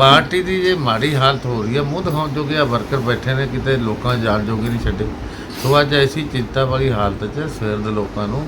Party ਦੀ ਜੇ ਮਾੜੀ ਹਾਲਤ ਹੋ ਰਹੀ ਹੈ ਮੂੰਹ ਦਿਖਾਉਣ ਜੋਗੇ ਆ ਵਰਕਰ ਬੈਠੇ ਨੇ, ਕਿਤੇ ਲੋਕਾਂ ਜਾਣ ਜੋਗੇ ਨਹੀਂ ਛੱਡੇ। ਸੋ ਅੱਜ ਐਸੀ ਚਿੰਤਾ ਵਾਲੀ ਹਾਲਤ 'ਚ ਸਵੇਰ ਦੇ ਲੋਕਾਂ ਨੂੰ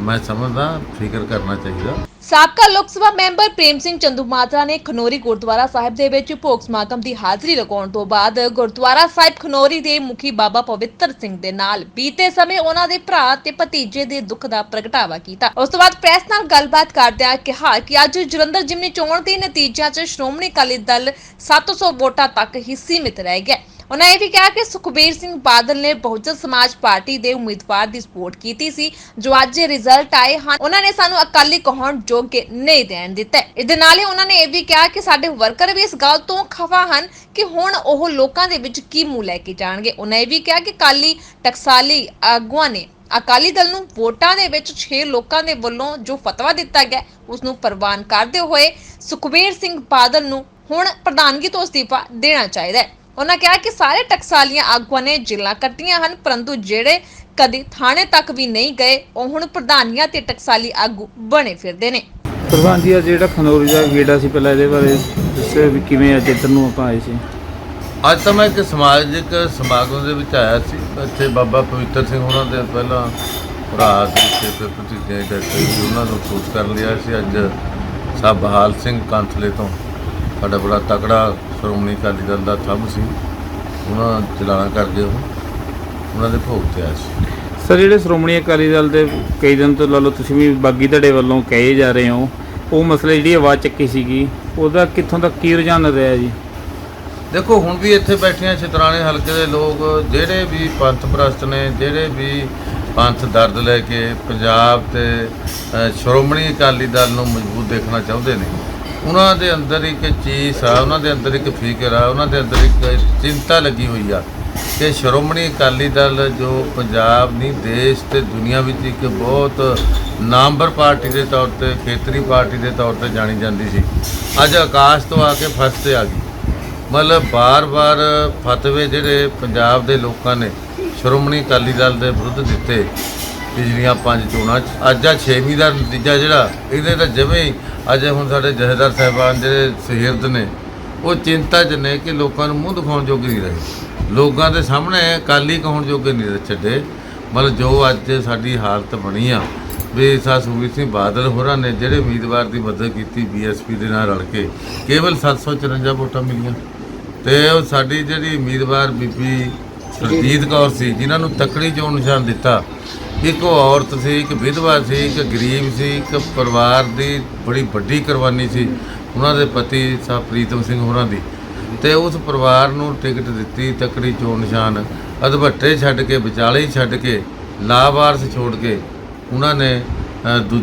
ਮੈਂ ਸਮਝਦਾ, ਫਿਕਰ ਕਰਨਾ ਚਾਹੀਦਾ। ਸਾਬਕਾ ਲੋਕ ਸਭਾ ਮੈਂਬਰ ਪ੍ਰੇਮ ਸਿੰਘ ਚੰਦੂਮਾਜਰਾ ਨੇ ਖਨੋਰੀ ਗੁਰਦੁਆਰਾ ਸਾਹਿਬ ਦੇ ਵਿੱਚ ਭੋਗ ਸਮਾਗਮ ਦੀ ਹਾਜ਼ਰੀ ਲਗਾਉਣ ਤੋਂ ਬਾਅਦ ਗੁਰਦੁਆਰਾ ਸਾਹਿਬ ਖਨੋਰੀ ਦੇ ਮੁਖੀ ਬਾਬਾ ਪਵਿੱਤਰ ਸਿੰਘ ਦੇ ਨਾਲ ਬੀਤੇ ਸਮੇਂ ਉਹਨਾਂ ਦੇ ਭਰਾ ਤੇ ਭਤੀਜੇ ਦੇ ਦੁੱਖ ਦਾ ਪ੍ਰਗਟਾਵਾ ਕੀਤਾ। ਉਸ ਤੋਂ ਬਾਅਦ ਪ੍ਰੈਸ ਨਾਲ ਗੱਲਬਾਤ ਕਰਦਿਆਂ ਕਿਹਾ ਕਿ ਅੱਜ ਜਲੰਧਰ ਜਿਮਨੀ ਚੋਣ ਦੇ ਨਤੀਜਿਆਂ 'ਚ ਸ਼੍ਰੋਮਣੀ ਅਕਾਲੀ ਦਲ 700 ਵੋਟਾਂ ਤੱਕ ਹੀ ਸੀਮਿਤ ਰਹਿ ਗਿਆ। ਉਹਨਾਂ ਇਹ ਵੀ ਕਿਹਾ ਕਿ ਸੁਖਬੀਰ ਸਿੰਘ ਬਾਦਲ ਨੇ ਬਹੁਜਨ ਸਮਾਜ ਪਾਰਟੀ ਦੇ ਉਮੀਦਵਾਰ ਦੀ ਸਪੋਰਟ ਕੀਤੀ ਸੀ, ਜੋ ਅੱਜ ਰਿਜ਼ਲਟ ਆਏ ਹਨ। ਉਹਨਾਂ ਨੇ ਸਾਨੂੰ ਅਕਾਲੀ ਕਹਾਉਣ ਯੋਗ ਨਹੀਂ ਦੇਣ ਦਿੱਤਾ। ਇਹਦੇ ਨਾਲ ਹੀ ਉਹਨਾਂ ਨੇ ਇਹ ਵੀ ਕਿਹਾ ਕਿ ਸਾਡੇ ਵਰਕਰ ਵੀ ਇਸ ਗੱਲ ਤੋਂ ਖਫਾ ਹਨ ਕਿ ਹੁਣ ਉਹ ਲੋਕਾਂ ਦੇ ਵਿੱਚ ਕੀ ਮੂੰਹ ਲੈ ਕੇ ਜਾਣਗੇ। ਉਹਨਾਂ ਇਹ ਵੀ ਕਿਹਾ ਕਿ ਕਾਲੀ ਟਕਸਾਲੀ ਆਗੂਆਂ ਨੇ ਅਕਾਲੀ ਦਲ ਨੂੰ ਵੋਟਾਂ ਦੇ ਵਿੱਚ 6 ਲੋਕਾਂ ਦੇ ਵੱਲੋਂ ਜੋ ਫਤਵਾ ਦਿੱਤਾ ਗਿਆ ਉਸ ਨੂੰ ਪ੍ਰਵਾਨ ਕਰਦੇ ਹੋਏ ਸੁਖਬੀਰ ਸਿੰਘ ਬਾਦਲ ਨੂੰ ਹੁਣ ਪ੍ਰਧਾਨਗੀ ਤੋਂ ਅਸਤੀਫਾ ਦੇਣਾ ਚਾਹੀਦਾ ਹੈ। ਉਹਨਾਂ ਕਿਹਾ ਕਿ ਸਾਰੇ ਟਕਸਾਲੀਆਂ ਆਗੂਆਂ ਨੇ ਜੇਲਾਂ ਕੱਟੀਆਂ ਹਨ ਪਰੰਤੂ ਜਿਹੜੇ ਕਦੀ ਥਾਣੇ ਤੱਕ ਵੀ ਨਹੀਂ ਗਏ ਉਹ ਹੁਣ ਪ੍ਰਧਾਨੀਆਂ ਤੇ ਟਕਸਾਲੀ ਆਗੂ ਬਣੇ ਫਿਰਦੇ ਨੇ। ਪ੍ਰਧਾਨ ਜੀ ਅੱਜ ਜਿਹੜਾ ਖਨੌਰੀ ਦਾ ਗੇੜਾ ਸੀ ਪਹਿਲਾਂ ਇਹਦੇ ਬਾਰੇ ਦੱਸਿਓ ਵੀ ਕਿਵੇਂ ਅੱਜ ਇੱਧਰ ਨੂੰ ਆਪਾਂ ਆਏ ਸੀ। ਅੱਜ ਤਾਂ ਮੈਂ ਇੱਕ ਸਮਾਜਿਕ ਸਮਾਗਮ ਦੇ ਵਿੱਚ ਆਇਆ ਸੀ। ਇੱਥੇ ਬਾਬਾ ਪਵਿੱਤਰ ਸਿੰਘ ਉਹਨਾਂ ਦੇ ਪਹਿਲਾਂ ਭਰਾ ਸੀ ਤੇ ਫਿਰ ਭਤੀਜੇ ਦੇ ਸੀ ਉਹਨਾਂ ਨੂੰ ਖੁਸ਼ ਕਰ ਲਿਆ ਸੀ। ਅੱਜ ਸਾਹਿਬ ਬਹਾਲ ਸਿੰਘ ਕਾਂਥਲੇ ਤੋਂ। ਸਾਡਾ ਬੜਾ ਤਕੜਾ ਸ਼੍ਰੋਮਣੀ ਅਕਾਲੀ ਦਲ ਦਾ ਥੰਮ ਸੀ। ਉਹਨਾਂ ਚਲਾਣਾ ਕਰਕੇ ਉਹ ਉਹਨਾਂ ਦੇ ਭੋਗ ਤੇ ਆਇਆ ਸੀ। ਸਰ ਜਿਹੜੇ ਸ਼੍ਰੋਮਣੀ ਅਕਾਲੀ ਦਲ ਦੇ ਕਈ ਦਿਨ ਤੋਂ ਲਾ ਲਓ ਤੁਸੀਂ ਵੀ ਬਾਗੀ ਧੜੇ ਵੱਲੋਂ ਕਹੇ ਜਾ ਰਹੇ ਹੋ ਉਹ ਮਸਲੇ ਜਿਹੜੀ ਆਵਾਜ਼ ਚੱਕੀ ਸੀਗੀ ਉਹਦਾ ਕਿੱਥੋਂ ਤੱਕ ਕੀ ਰੁਝਾਨ ਰਿਹਾ ਜੀ? ਦੇਖੋ ਹੁਣ ਵੀ ਇੱਥੇ ਬੈਠੀਆਂ ਛਤਰਾਣੇ ਹਲਕੇ ਦੇ ਲੋਕ ਜਿਹੜੇ ਵੀ ਪੰਥ ਪ੍ਰਸਤ ਨੇ ਜਿਹੜੇ ਵੀ ਪੰਥ ਦਰਦ ਲੈ ਕੇ ਪੰਜਾਬ ਤੇ ਸ਼੍ਰੋਮਣੀ ਅਕਾਲੀ ਦਲ ਨੂੰ ਮਜ਼ਬੂਤ ਦੇਖਣਾ ਚਾਹੁੰਦੇ ਨੇ। ਉਹਨਾਂ ਦੇ ਅੰਦਰ ਇੱਕ ਚੀਜ਼ ਆ, ਉਹਨਾਂ ਦੇ ਅੰਦਰ ਇੱਕ ਫਿਕਰ ਆ, ਉਹਨਾਂ ਦੇ ਅੰਦਰ ਇੱਕ ਚਿੰਤਾ ਲੱਗੀ ਹੋਈ ਆ ਕਿ ਸ਼੍ਰੋਮਣੀ ਅਕਾਲੀ ਦਲ ਜੋ ਪੰਜਾਬ ਨਹੀਂ, ਦੇਸ਼ ਤੇ ਦੁਨੀਆ ਵਿੱਚ ਇੱਕ ਬਹੁਤ ਨਾਮਵਰ ਪਾਰਟੀ ਦੇ ਤੌਰ ਤੇ, ਖੇਤਰੀ ਪਾਰਟੀ ਦੇ ਤੌਰ ਤੇ ਜਾਣੀ ਜਾਂਦੀ ਸੀ। ਅੱਜ ਆਕਾਸ਼ ਤੋਂ ਆ ਕੇ ਫਸ ਤੇ ਆ ਗਈ। ਮਤਲਬ ਬਾਰ-ਬਾਰ ਫਤਵੇ ਜਿਹੜੇ ਪੰਜਾਬ ਦੇ ਲੋਕਾਂ ਨੇ ਸ਼੍ਰੋਮਣੀ ਅਕਾਲੀ ਦਲ ਦੇ ਵਿਰੁੱਧ ਦਿੱਤੇ ਪਿਛਲੀਆਂ ਪੰਜ ਚੋਣਾਂ 'ਚ। ਅੱਜ ਆ ਛੇਵੀਂ ਦਾ ਨਤੀਜਾ ਜਿਹੜਾ, ਇਹਦੇ ਤਾਂ ਜਿਵੇਂ ਹੀ ਅੱਜ ਹੁਣ ਸਾਡੇ ਜਥੇਦਾਰ ਸਾਹਿਬਾਨ ਜਿਹੜੇ ਸਹਿਰਦ ਨੇ, ਉਹ ਚਿੰਤਾ 'ਚ ਨੇ ਕਿ ਲੋਕਾਂ ਨੂੰ ਮੂੰਹ ਦਿਖਾਉਣ ਜੋਗੇ ਨਹੀਂ ਰਹੇ। ਲੋਕਾਂ ਦੇ ਸਾਹਮਣੇ ਅਕਾਲੀ ਕਹਾਉਣ ਜੋਗੇ ਨਹੀਂ ਛੱਡੇ। ਮਤਲਬ ਜੋ ਅੱਜ ਸਾਡੀ ਹਾਲਤ ਬਣੀ ਆ, ਵੀ ਸਾ ਸੁਖਬੀਰ ਸਿੰਘ ਬਾਦਲ ਹੋਰਾਂ ਨੇ ਜਿਹੜੇ ਉਮੀਦਵਾਰ ਦੀ ਮਦਦ ਕੀਤੀ ਬੀਐਸਪੀ ਦੇ ਨਾਲ ਰਲ ਕੇ, ਕੇਵਲ 754 ਵੋਟਾਂ ਮਿਲੀਆਂ। ਤੇ ਉਹ ਸਾਡੀ ਜਿਹੜੀ ਉਮੀਦਵਾਰ ਬੀਬੀ ਸੁਰਜੀਤ ਕੌਰ ਸੀ, ਜਿਨ੍ਹਾਂ ਨੂੰ ਤਕੜੀ ਚੋਣ ਨਿਸ਼ਾਨ ਦਿੱਤਾ ਇੱਕ ਉਹ ਔਰਤ ਸੀ, ਇੱਕ ਵਿਧਵਾ ਸੀ, ਇੱਕ ਗਰੀਬ ਸੀ, ਇੱਕ ਪਰਿਵਾਰ ਦੀ ਬੜੀ ਵੱਡੀ ਕੁਰਬਾਨੀ ਸੀ, ਉਹਨਾਂ ਦੇ ਪਤੀ ਸਾਹਿਬ ਪ੍ਰੀਤਮ ਸਿੰਘ ਹੋਰਾਂ ਦੀ। ਤੇ ਉਸ ਪਰਿਵਾਰ ਨੂੰ ਟਿਕਟ ਦਿੱਤੀ ਤਕੜੀ ਚੋਣ ਨਿਸ਼ਾਨ, ਅਧਵੱਟੇ ਛੱਡ ਕੇ, ਵਿਚਾਲੇ ਛੱਡ ਕੇ, ਲਾਵਾਰਸ ਛੋੜ ਕੇ, ਉਹਨਾਂ ਨੇ ਦੂਜੇ